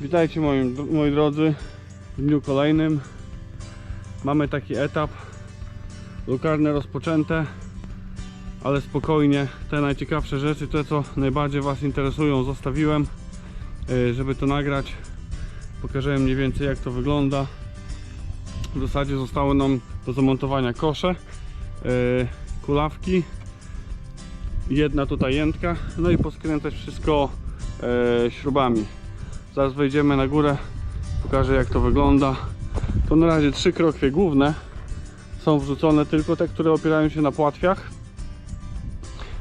Witajcie moi, moi drodzy w dniu kolejnym. Mamy taki etap lukarne rozpoczęte, ale spokojnie. Te najciekawsze rzeczy, te co najbardziej Was interesują, zostawiłem, y, żeby to nagrać. Pokażę mniej więcej jak to wygląda. W zasadzie zostały nam do zamontowania kosze, y, kulawki, jedna tutaj jętka, no i poskręcać wszystko y, śrubami. Zaraz wejdziemy na górę, pokażę jak to wygląda. To na razie trzy krokwie główne są wrzucone, tylko te, które opierają się na płatwiach.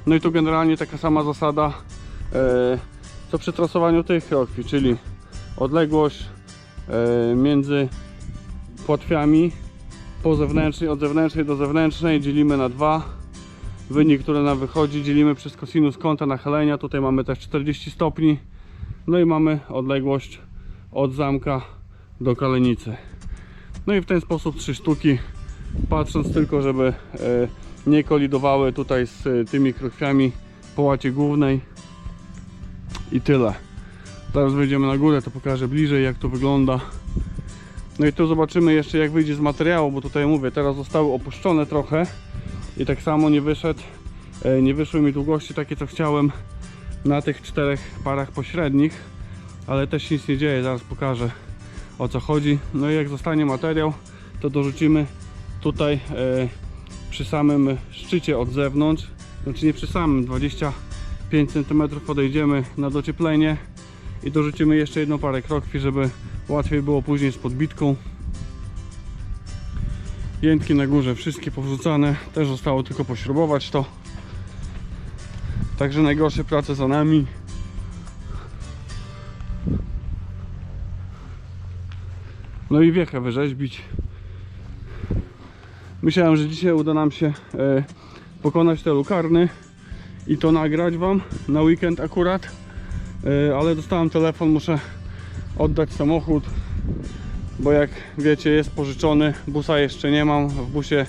No i tu generalnie taka sama zasada e, co przy trasowaniu tych krokwi, czyli odległość e, między płatwiami po zewnętrznej, od zewnętrznej do zewnętrznej dzielimy na dwa. Wynik, który nam wychodzi, dzielimy przez kosinus kąta nachylenia. Tutaj mamy też 40 stopni. No i mamy odległość od zamka do kalenicy. No i w ten sposób trzy sztuki, patrząc tylko, żeby e, nie kolidowały tutaj z e, tymi krokwiami po łacie głównej. I tyle. Teraz wejdziemy na górę, to pokażę bliżej jak to wygląda. No i tu zobaczymy jeszcze jak wyjdzie z materiału, bo tutaj mówię, teraz zostały opuszczone trochę i tak samo nie wyszedł, e, nie wyszły mi długości takie co chciałem na tych czterech parach pośrednich, ale też nic nie dzieje, zaraz pokażę o co chodzi. No i jak zostanie materiał, to dorzucimy tutaj e, przy samym szczycie od zewnątrz, znaczy nie przy samym, 25 cm podejdziemy na docieplenie i dorzucimy jeszcze jedną parę krokwi, żeby łatwiej było później z podbitką. Jętki na górze wszystkie powrzucane, też zostało tylko pośrubować to. Także najgorsze prace za nami. No i wiechę wyrzeźbić. Myślałem, że dzisiaj uda nam się e, pokonać te lukarny i to nagrać Wam na weekend akurat. E, ale dostałem telefon, muszę oddać samochód, bo jak wiecie jest pożyczony, busa jeszcze nie mam, w busie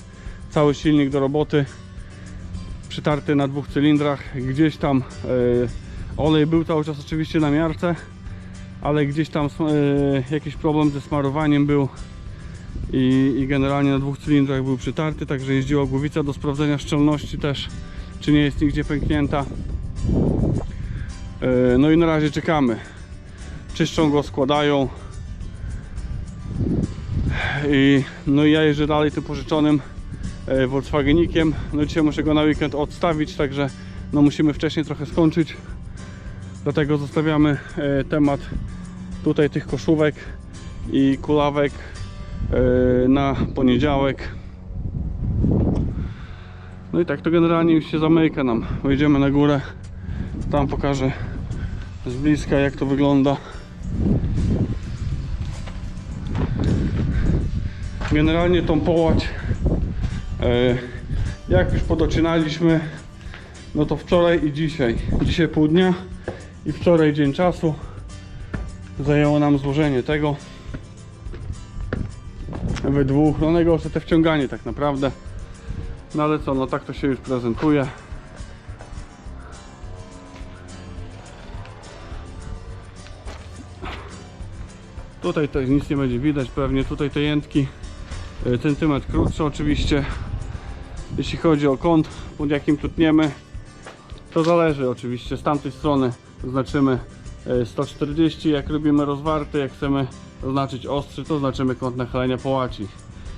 cały silnik do roboty przytarty na dwóch cylindrach, gdzieś tam e, olej był cały czas oczywiście na miarce, ale gdzieś tam e, jakiś problem ze smarowaniem był i, i generalnie na dwóch cylindrach był przytarty, także jeździła głowica do sprawdzenia szczelności też, czy nie jest nigdzie pęknięta. E, no i na razie czekamy. Czyszczą go, składają. I, no i ja jeżdżę dalej tym pożyczonym Volkswagenikiem. No dzisiaj muszę go na weekend odstawić, także no musimy wcześniej trochę skończyć. Dlatego zostawiamy e, temat tutaj tych koszówek i kulawek e, na poniedziałek. No i tak to generalnie już się zamyka nam. Wejdziemy na górę. Tam pokażę z bliska jak to wygląda. Generalnie tą połać e, jak już podoczynaliśmy no to wczoraj i dzisiaj. Dzisiaj pół dnia i wczoraj dzień czasu zajęło nam złożenie tego we dwóch. No najgorsze te wciąganie tak naprawdę. No ale co, no tak to się już prezentuje. Tutaj też nic nie będzie widać pewnie. Tutaj te jętki e, centymetr krótsze oczywiście. Jeśli chodzi o kąt, pod jakim tutniemy, to zależy oczywiście. Z tamtej strony znaczymy e, 140, jak robimy rozwarty, jak chcemy oznaczyć ostry, to znaczymy kąt nachylenia połaci.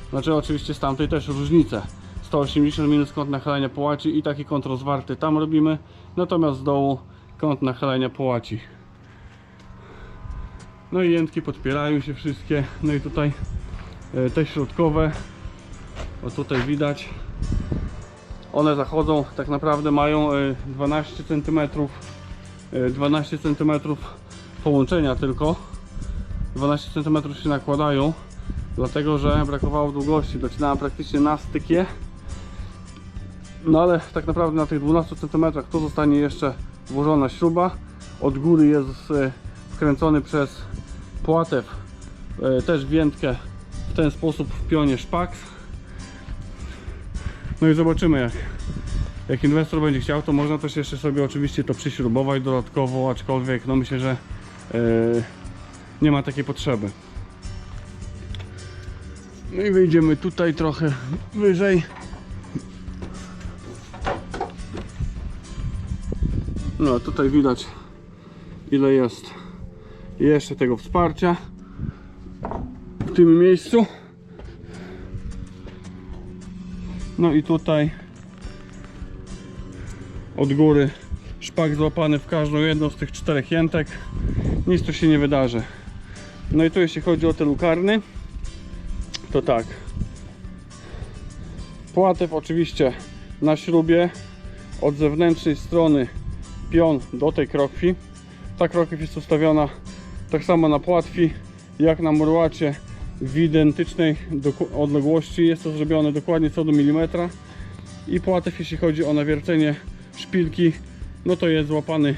Znaczy oczywiście z tamtej też różnice. 180 minus kąt nachylenia połaci i taki kąt rozwarty tam robimy, natomiast z dołu kąt nachylenia połaci. No i jętki podpierają się wszystkie. No i tutaj e, te środkowe, o tutaj widać, one zachodzą, tak naprawdę mają e, 12 cm, e, 12 cm połączenia tylko. 12 cm się nakładają, dlatego że brakowało długości. Docinałem praktycznie na stykie. No ale tak naprawdę na tych 12 cm tu zostanie jeszcze włożona śruba. Od góry jest e, wkręcony przez płatew e, też wędkę w ten sposób w pionie szpaks. No i zobaczymy jak, jak inwestor będzie chciał, to można też jeszcze sobie oczywiście to przyśrubować dodatkowo, aczkolwiek no myślę, że e, nie ma takiej potrzeby. No i wyjdziemy tutaj trochę wyżej. No tutaj widać ile jest jeszcze tego wsparcia w tym miejscu. No i tutaj od góry szpak złapany w każdą jedną z tych czterech jętek. Nic tu się nie wydarzy. No i tu jeśli chodzi o te lukarny, to tak. Płatew oczywiście na śrubie od zewnętrznej strony pion do tej krokwi. Ta krokiew jest ustawiona tak samo na płatwi jak na murłacie w identycznej odległości. Jest to zrobione dokładnie co do milimetra. I płatew jeśli chodzi o nawiercenie szpilki, no to jest złapany e,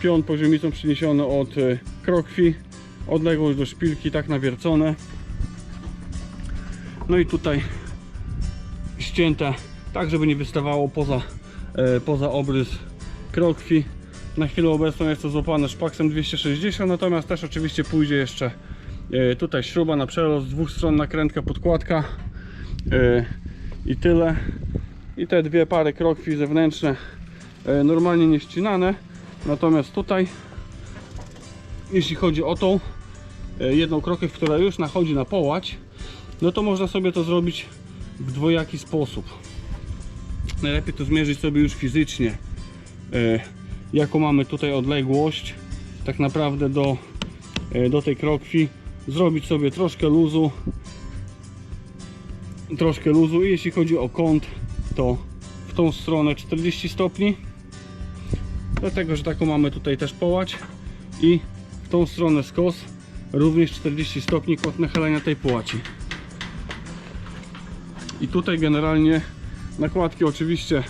pion poziomicą przeniesiony od e, krokwi, odległość do szpilki tak nawiercone. No i tutaj ścięte tak, żeby nie wystawało poza, e, poza obrys krokwi. Na chwilę obecną jest to złapane szpaksem 260, natomiast też oczywiście pójdzie jeszcze tutaj śruba na przerost, z dwóch stron nakrętka, podkładka e, i tyle. I te dwie pary krokwi zewnętrzne e, normalnie nie ścinane, natomiast tutaj jeśli chodzi o tą e, jedną krokiew, która już nachodzi na połać, no to można sobie to zrobić w dwojaki sposób. Najlepiej to zmierzyć sobie już fizycznie, e, jaką mamy tutaj odległość tak naprawdę do, e, do tej krokwi. Zrobić sobie troszkę luzu, troszkę luzu i jeśli chodzi o kąt, to w tą stronę 40 stopni. Dlatego, że taką mamy tutaj też połać i w tą stronę skos również 40 stopni kąt nachylenia tej połaci. I tutaj generalnie nakładki oczywiście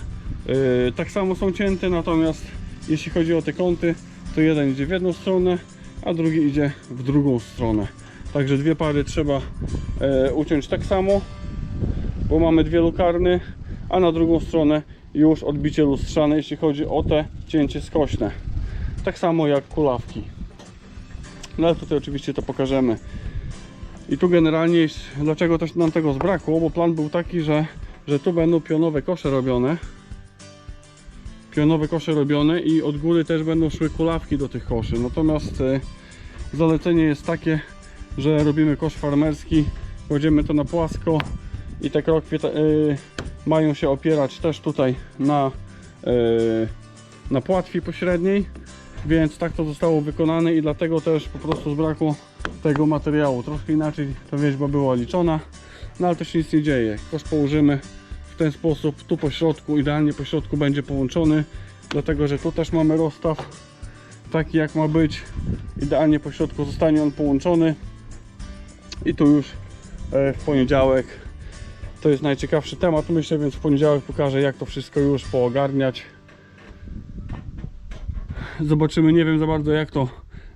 yy, tak samo są cięte, natomiast jeśli chodzi o te kąty, to jeden idzie w jedną stronę, a drugi idzie w drugą stronę. Także dwie pary trzeba e, uciąć tak samo, bo mamy dwie lukarny, a na drugą stronę już odbicie lustrzane, jeśli chodzi o te cięcie skośne. Tak samo jak kulawki. No ale tutaj oczywiście to pokażemy. I tu generalnie, dlaczego też nam tego zbrakło, bo plan był taki, że, że tu będą pionowe kosze robione. Pionowe kosze robione i od góry też będą szły kulawki do tych koszy. Natomiast e, zalecenie jest takie, że robimy kosz farmerski, kładziemy to na płasko i te krokwie y, mają się opierać też tutaj na, y, na płatwi pośredniej, więc tak to zostało wykonane i dlatego też po prostu zbrakło tego materiału. Troszkę inaczej ta wieźba była liczona, no ale się nic nie dzieje. Kosz położymy w ten sposób, tu po środku, idealnie po środku będzie połączony, dlatego że tu też mamy rozstaw taki jak ma być. Idealnie po środku zostanie on połączony i tu już e, w poniedziałek to jest najciekawszy temat myślę, więc w poniedziałek pokażę jak to wszystko już poogarniać. Zobaczymy, nie wiem za bardzo jak to,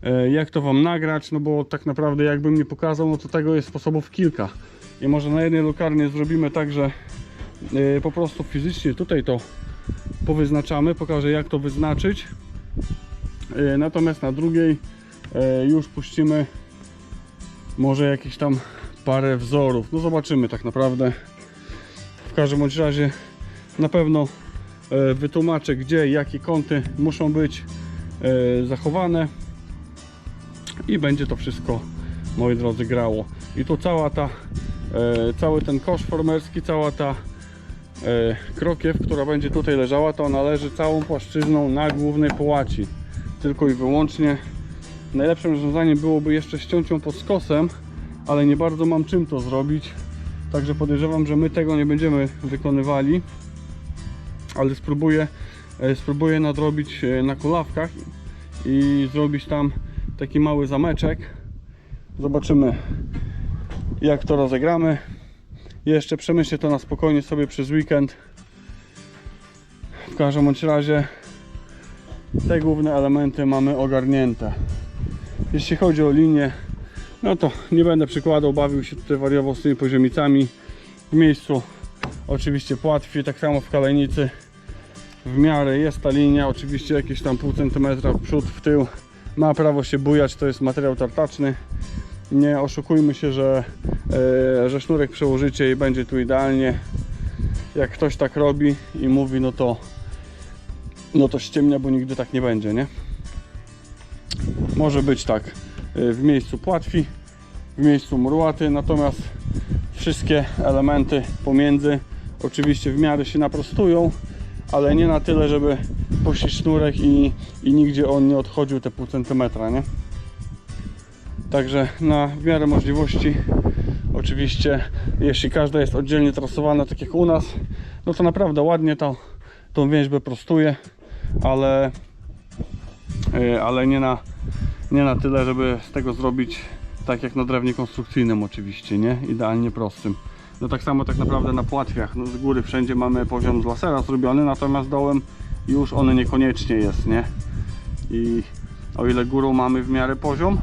e, jak to Wam nagrać, no bo tak naprawdę jakbym nie pokazał, no to tego jest sposobów kilka. I może na jednej lukarnie zrobimy tak, że e, po prostu fizycznie tutaj to powyznaczamy, pokażę jak to wyznaczyć. Natomiast na drugiej już puścimy może jakieś tam parę wzorów. No zobaczymy tak naprawdę. W każdym bądź razie na pewno e, wytłumaczę gdzie jakie kąty muszą być e, zachowane i będzie to wszystko moi drodzy grało. I tu cała ta e, cały ten kosz formerski, cała ta krokiew, która będzie tutaj leżała, to ona leży całą płaszczyzną na głównej połaci. Tylko i wyłącznie Najlepszym rozwiązaniem byłoby jeszcze ściąć ją pod skosem, ale nie bardzo mam czym to zrobić. Także podejrzewam, że my tego nie będziemy wykonywali. Ale spróbuję, e, spróbuję nadrobić e, na kulawkach i zrobić tam taki mały zameczek. Zobaczymy jak to rozegramy. Jeszcze przemyślę to na spokojnie sobie przez weekend. W każdym bądź razie te główne elementy mamy ogarnięte. Jeśli chodzi o linię, no to nie będę przykładał, bawił się tutaj wariował z tymi poziomicami. W miejscu oczywiście płatwi, tak samo w kalejnicy w miarę jest ta linia, oczywiście jakieś tam pół centymetra w przód, w tył ma prawo się bujać, to jest materiał tartaczny. Nie oszukujmy się, że, e, że sznurek przełożycie i będzie tu idealnie. Jak ktoś tak robi i mówi, no to no to ściemnia, bo nigdy tak nie będzie, nie? Może być tak e, w miejscu płatwi, w miejscu murłaty, natomiast wszystkie elementy pomiędzy oczywiście w miarę się naprostują, ale nie na tyle, żeby puścić sznurek i, i nigdzie on nie odchodził te pół centymetra, nie? Także na w miarę możliwości oczywiście jeśli każda jest oddzielnie trasowana tak jak u nas no to naprawdę ładnie to, tą więźbę prostuje ale yy, ale nie na nie na tyle, żeby z tego zrobić tak jak na drewnie konstrukcyjnym oczywiście, nie? Idealnie prostym. No tak samo tak naprawdę na płatwiach. No z góry wszędzie mamy poziom z lasera zrobiony, natomiast dołem już on niekoniecznie jest, nie? I o ile górą mamy w miarę poziom,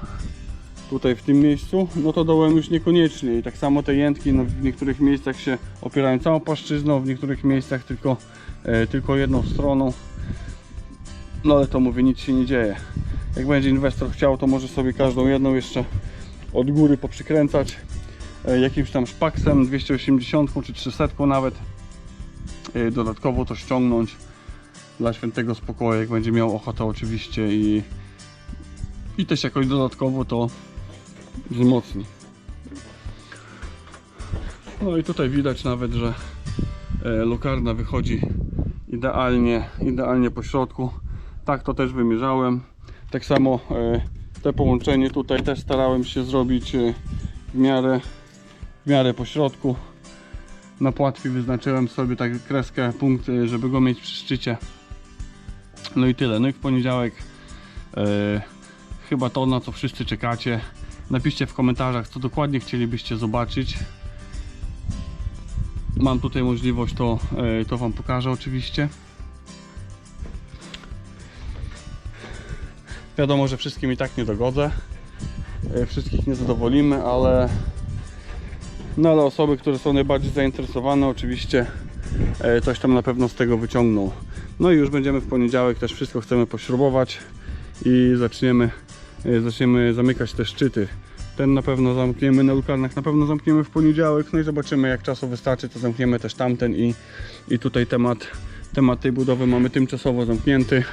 tutaj w tym miejscu, no to dołem już niekoniecznie. I tak samo te jętki no w niektórych miejscach się opierają całą płaszczyzną, w niektórych miejscach tylko, e, tylko jedną stroną. No ale to mówię, nic się nie dzieje. Jak będzie inwestor chciał, to może sobie każdą jedną jeszcze od góry poprzykręcać e, jakimś tam szpaksem 280 czy 300 nawet. E, Dodatkowo to ściągnąć dla świętego spokoju, jak będzie miał ochotę oczywiście i, i też jakoś dodatkowo to wzmocni. No i tutaj widać nawet, że e, lukarna wychodzi idealnie, idealnie po środku. Tak to też wymierzałem. Tak samo e, te połączenie tutaj też starałem się zrobić e, w miarę, w miarę po środku. Na płatwi wyznaczyłem sobie tak kreskę, punkt, e, żeby go mieć przy szczycie. No i tyle. No i w poniedziałek chyba to na co wszyscy czekacie. Napiszcie w komentarzach co dokładnie chcielibyście zobaczyć. Mam tutaj możliwość to, to Wam pokażę oczywiście. Wiadomo, że wszystkim i tak nie dogodzę. E, Wszystkich nie zadowolimy, ale no ale osoby, które są najbardziej zainteresowane oczywiście e, coś tam na pewno z tego wyciągną. No i już będziemy w poniedziałek, też wszystko chcemy pośrubować i zaczniemy, e, zaczniemy zamykać te szczyty. Ten na pewno zamkniemy na lukarnach, na pewno zamkniemy w poniedziałek, no i zobaczymy jak czasu wystarczy, to zamkniemy też tamten i, i tutaj temat, temat tej budowy mamy tymczasowo zamknięty.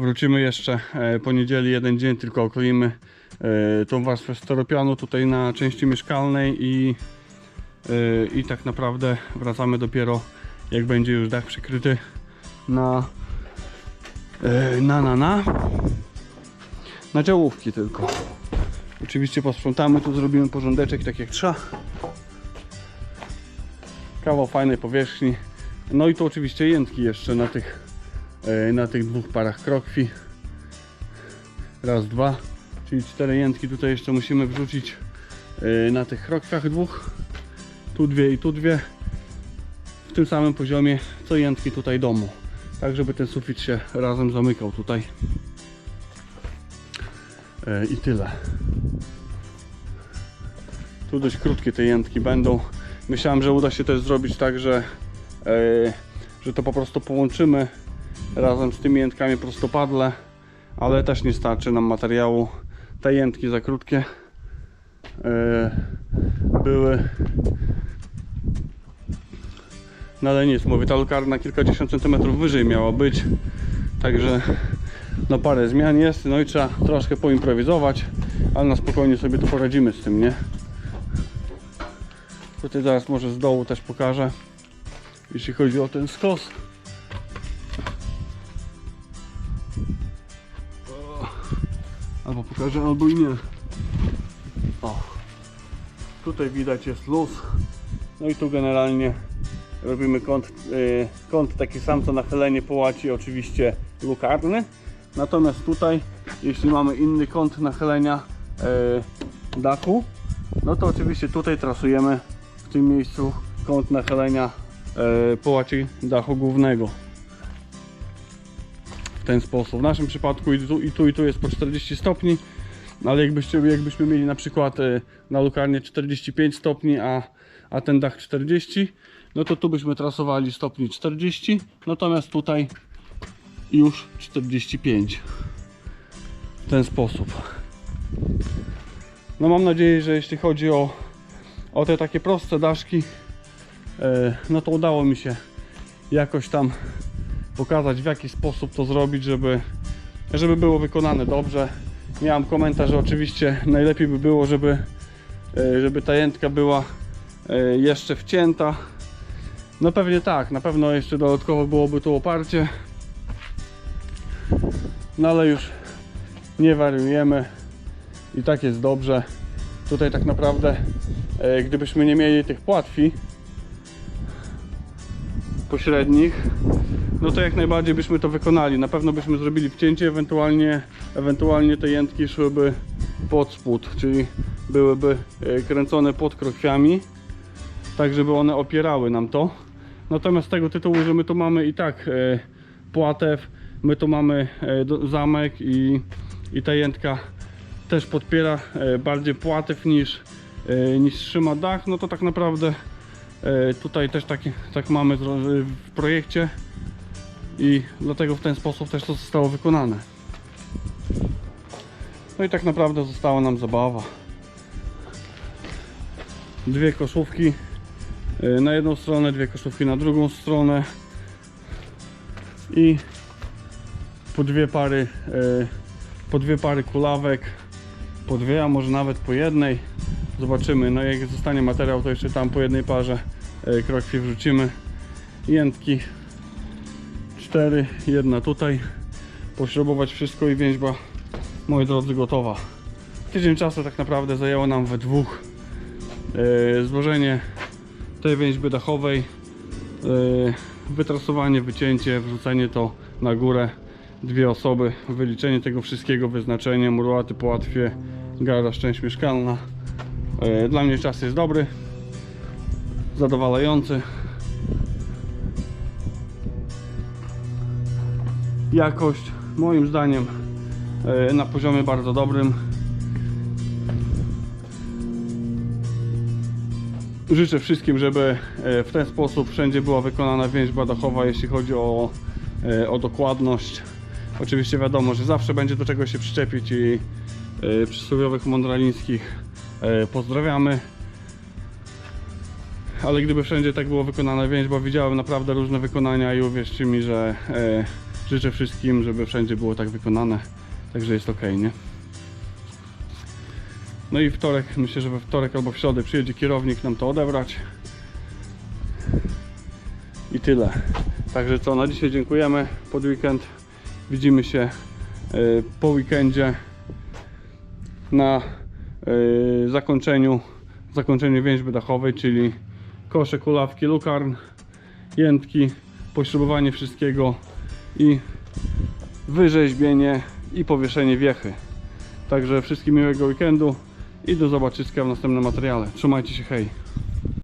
Wrócimy jeszcze e, po niedzieli, jeden dzień tylko okroimy e, tą warstwę steropianu tutaj na części mieszkalnej i, e, i tak naprawdę wracamy dopiero jak będzie już dach przykryty na na na na na działówki tylko. Oczywiście posprzątamy tu zrobimy porządeczek tak jak trzeba. Kawał fajnej powierzchni. No i to oczywiście jętki jeszcze na tych na tych dwóch parach krokwi. Raz, dwa. Czyli cztery jętki tutaj jeszcze musimy wrzucić e, na tych krokwiach dwóch. Tu dwie i tu dwie. W tym samym poziomie co jętki tutaj domu. Tak żeby ten sufit się razem zamykał tutaj. E, i tyle. Tu dość krótkie te jętki będą. Myślałem, że uda się też zrobić tak, że e, że to po prostu połączymy razem z tymi jętkami prostopadle, ale też nie starczy nam materiału. Te jętki za krótkie e, były. No ale nic, mówię, ta lukarna kilkadziesiąt centymetrów wyżej miała być, także no parę zmian jest, no i trzeba troszkę poimprowizować, ale na spokojnie sobie tu poradzimy z tym, nie? Tutaj zaraz może z dołu też pokażę, jeśli chodzi o ten skos. Albo pokażę, albo i nie. O. Tutaj widać jest luz. No i tu generalnie robimy kąt, y, kąt taki sam co nachylenie połaci oczywiście lukarny. Natomiast tutaj, jeśli mamy inny kąt nachylenia y, dachu, no to oczywiście tutaj trasujemy w tym miejscu kąt nachylenia y, połaci dachu głównego. W ten sposób. W naszym przypadku i tu i tu, i tu jest po 40 stopni, ale jakbyście, jakbyśmy mieli na przykład y, na lukarnie 45 stopni, a, a ten dach 40, no to tu byśmy trasowali stopni 40, natomiast tutaj już 45 w ten sposób no mam nadzieję, że jeśli chodzi o, o te takie proste daszki e, no to udało mi się jakoś tam pokazać w jaki sposób to zrobić, żeby, żeby było wykonane dobrze. Miałem komentarz, że oczywiście najlepiej by było, żeby, e, żeby ta jętka była e, jeszcze wcięta. No pewnie tak, na pewno jeszcze dodatkowo byłoby tu oparcie. No ale już nie wariujemy i tak jest dobrze. Tutaj tak naprawdę, e, gdybyśmy nie mieli tych płatwi pośrednich, no to jak najbardziej byśmy to wykonali. Na pewno byśmy zrobili wcięcie, ewentualnie, ewentualnie te jętki szłyby pod spód, czyli byłyby e, kręcone pod krokwiami, tak żeby one opierały nam to. Natomiast z tego tytułu, że my tu mamy i tak e, płatew, my tu mamy e, zamek i, i ta jętka też podpiera bardziej płatew niż, niż trzyma dach, no to tak naprawdę tutaj też tak, tak mamy w projekcie i dlatego w ten sposób też to zostało wykonane. No i tak naprawdę została nam zabawa. Dwie koszówki e, na jedną stronę, dwie koszówki na drugą stronę i po dwie pary e, po dwie pary kulawek po dwie, a może nawet po jednej zobaczymy, no jak zostanie materiał to jeszcze tam po jednej parze e, krokwi wrzucimy jętki cztery, jedna tutaj pośrubować wszystko i więźba moi drodzy gotowa tydzień czasu tak naprawdę zajęło nam we dwóch e, złożenie tej więźby dachowej e, wytrasowanie, wycięcie, wrzucenie to na górę dwie osoby, wyliczenie tego wszystkiego, wyznaczenie, murłaty po łatwie, garaż, część mieszkalna. E, Dla mnie czas jest dobry, zadowalający. Jakość moim zdaniem e, na poziomie bardzo dobrym. Życzę wszystkim, żeby e, w ten sposób wszędzie była wykonana więźba dachowa, jeśli chodzi o, e, o dokładność. Oczywiście wiadomo, że zawsze będzie do czego się przyczepić i przysłowiowych mądralińskich pozdrawiamy. Ale gdyby wszędzie tak było wykonana więźba, widziałem naprawdę różne wykonania i uwierzcie mi, że życzę wszystkim, żeby wszędzie było tak wykonane. Także jest ok, nie? No i wtorek, myślę, że we wtorek albo w środę przyjedzie kierownik nam to odebrać. I tyle. Także co, na dzisiaj dziękujemy. Pod weekend widzimy się e, po weekendzie na e, zakończeniu zakończeniu więźby dachowej, czyli kosze, kulawki, lukarn, jętki, pośrubowanie wszystkiego i wyrzeźbienie i powieszenie wiechy. Także wszystkim miłego weekendu i do zobaczyska w następnym materiale. Trzymajcie się, hej!